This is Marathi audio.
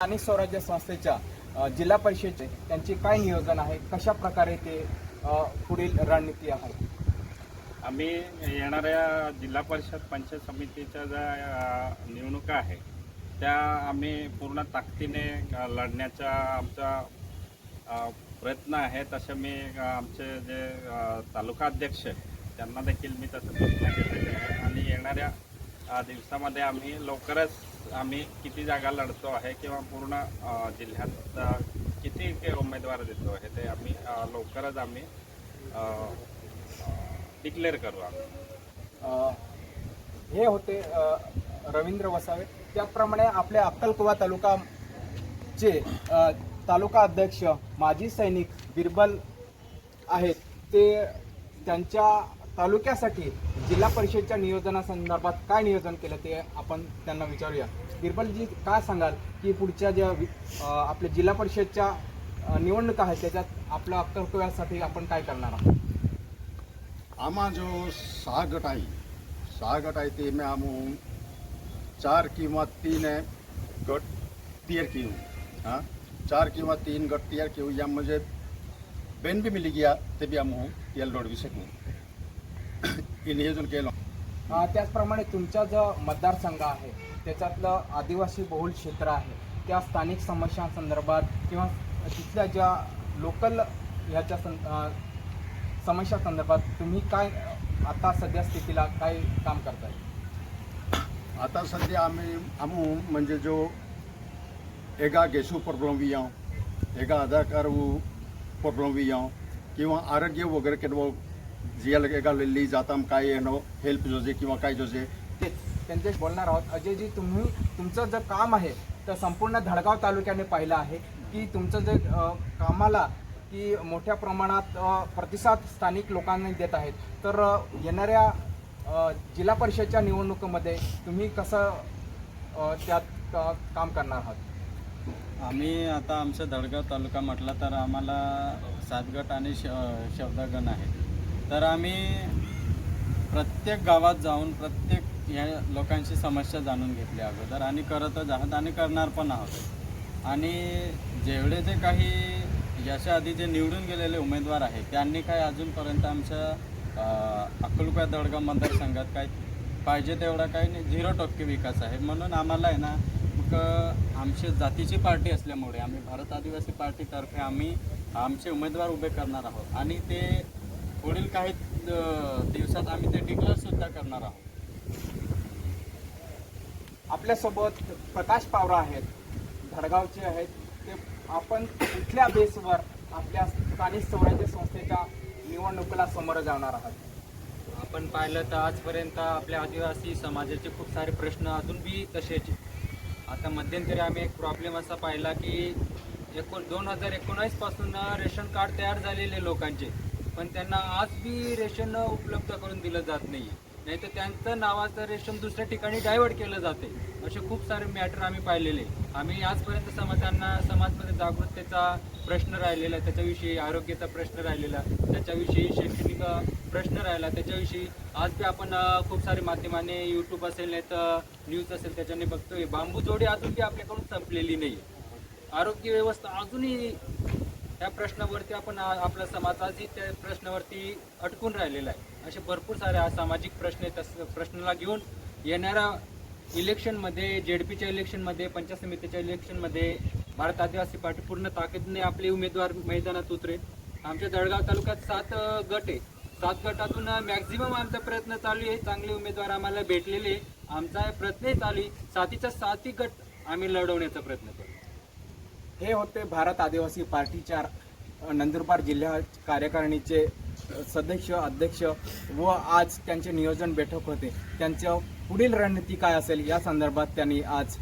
स्थानिक स्वराज्य संस्थेच्या जिल्हा परिषदेचे त्यांचे काय नियोजन आहे? कशा प्रकारे ते पुढील रणनीती आहे? आम्ही येणाऱ्या जिल्हा परिषद पंचायत समितीच्या ज्या निवडणुका आहे त्या आम्ही पूर्ण ताकदीने लढण्याचा आमचा प्रयत्न आहे. तसे मी आमचे जे तालुका अध्यक्ष त्यांना देखील मी तसं प्रयत्न केलेले आहे आणि येणाऱ्या दिवसामध्ये आम्ही लवकरच आम्ही किती जागा लढतो आहे किंवा पूर्ण जिल्ह्यात किती उमेदवार देतो आहे ते आम्ही लवकरच आम्ही डिक्लेअर करू आम्ही. हे होते रवींद्र वसावे. त्याचप्रमाणे आपले अक्कलकुवा तालुकाचे तालुका अध्यक्ष माजी सैनिक बिरबल आहेत. ते त्यांच्या तालुक्यासाठी जिल्हा परिषदच्या नियोजनासंदर्भात काय नियोजन केलं ते आपण त्यांना विचारूया. बिरबलजी काय सांगाल की पुढच्या ज्या आपल्या जिल्हा परिषदच्या निवडणुका आहेत त्याच्यात आपल्या अक्कलकुव्यासाठी आपण काय करणार आहोत? आम्हा जो सहा गट आहे सहा गट आहे ते मी आम चार किंवा तीन गट तैयार किए हुए हाँ? चार किंवा तीन गट तैयार किए हुए या म्हणजे मुझे बेन भी मिली गया ते बी हम तैयार लड़ भी सकूँ हे नियोजन केलं. त्याचप्रमाणे तुमचा जो मतदारसंघ आहे त्याच्यातलं आदिवासी बहुल क्षेत्र आहे त्या स्थानिक समस्यांसंदर्भात किंवा तिथल्या ज्या लोकल ह्याच्या सं अ, समस्यासंदर्भात तुम्ही काय आता सध्या स्थितीला काय काम करताय? आता सध्या आम्ही आम्ही म्हणजे जो एका गेसू प्रॉब्लेम बी एका आधार कार्ड प्रॉब्लेम बी किंवा आरोग्य वगैरे केव्हा जियाला एका लिहिली जाता काय येणं हेल्प जोजे किंवा काय जोजे. तेच त्यांच्याशी बोलणार आहोत. अजयजी तुम्ही तुमचं जे काम आहे तर संपूर्ण धडगाव तालुक्याने पाहिलं आहे की तुमचं जे कामाला की मोठ्या प्रमाणात प्रतिसाद स्थानिक लोकांनी देत आहेत. तर येणाऱ्या जिल्हा परिषदच्या निवडणुकीमध्ये तुम्ही कसं त्यात क- काम करणार आहात? आम्ही आता आमचा दडगाव तालुका म्हटला तर आम्हाला सातगट आणि श शब्दगण आहे. तर आम्ही प्रत्येक गावात जाऊन प्रत्येक या लोकांची समस्या जाणून घेतली अगोदर. आणि करतच आहोत आणि करणार पण आहोत. आणि जेवढे जे काही याच्या आधी जे निवडून गेलेले उमेदवार आहेत त्यांनी काय अजूनपर्यंत आमच्या अ, दडगा मतदारसंघात काय पाहिजे तेवढा काही नाही. झिरो टक्के विकास आहे. म्हणून आम्हाला आहे ना मग आमची जातीची पार्टी असल्यामुळे आम्ही भारत आदिवासी पार्टीतर्फे आम्ही आमचे उमेदवार उभे करणार आहोत. आणि ते पुढील काही दिवसात आम्ही ते डिक्लेअर सुद्धा करणार आहोत. आपल्यासोबत प्रकाश पावरा आहेत धडगावचे आहेत. ते आपण कुठल्या बेसवर आपल्या स्थानिक स्वराज्य संस्थेच्या निवडणुकीला समोर जाणार आहात? आपण पाहिलं तर आजपर्यंत आपल्या आदिवासी समाजाचे खूप सारे प्रश्न अजून बी तसेच आता मध्यंतरी आम्ही एक प्रॉब्लेम असा पाहिला की एकोण दोन हजार एकोणावीसपासून रेशन कार्ड तयार झालेले लोकांचे. पण त्यांना आज बी रेशन उपलब्ध करून दिलं जात नाही नाही तर त्यांचं नावाचं रेशन दुसऱ्या ठिकाणी डायव्हर्ट केलं जाते. असे खूप सारे मॅटर आम्ही पाहिलेले. आम्ही आजपर्यंत समाजांना समाजमध्ये जागरूकतेचा प्रश्न राहिलेला त्याच्याविषयी आरोग्याचा प्रश्न राहिलेला त्याच्याविषयी शैक्षणिक प्रश्न राहिला त्याच्याविषयी आज बी आपण खूप सारे माध्यमाने यूट्यूब असेल नाही तर न्यूज असेल त्याच्याने बघतोय. बांबू जोडी अजून बी आपल्याकडून संपलेली नाही आरोग्य व्यवस्था अजूनही त्या प्रश्नावरती आपण आपल्या आपला समाज आजही त्या प्रश्नावरती अटकून राहिलेला आहे. असे भरपूर सारे सामाजिक प्रश्न आहेत. तस प्रश्नाला घेऊन येणाऱ्या इलेक्शनमध्ये जेडपीच्या इलेक्शनमध्ये पंचायत समितीच्या इलेक्शनमध्ये भारत आदिवासी पार्टी पूर्ण ताकदीने आपले उमेदवार मैदानात उतरेल. आमच्या जळगाव तालुक्यात सात गट आहे सात गटातून मॅक्झिमम आमचा प्रयत्न चालू आहे. चांगले उमेदवार आम्हाला भेटलेले आमचा प्रयत्नही चालू आहे. सातीच्या साती गट आम्ही लढवण्याचा प्रयत्न करू हे होते भारत आदिवासी पार्टीच्या नंदुरबार जिल्हा कार्यकारिणीचे सदस्य अध्यक्ष व आज त्यांचे नियोजन बैठक होते. त्यांचं पुढील रणनीती काय असेल या संदर्भात त्यांनी आज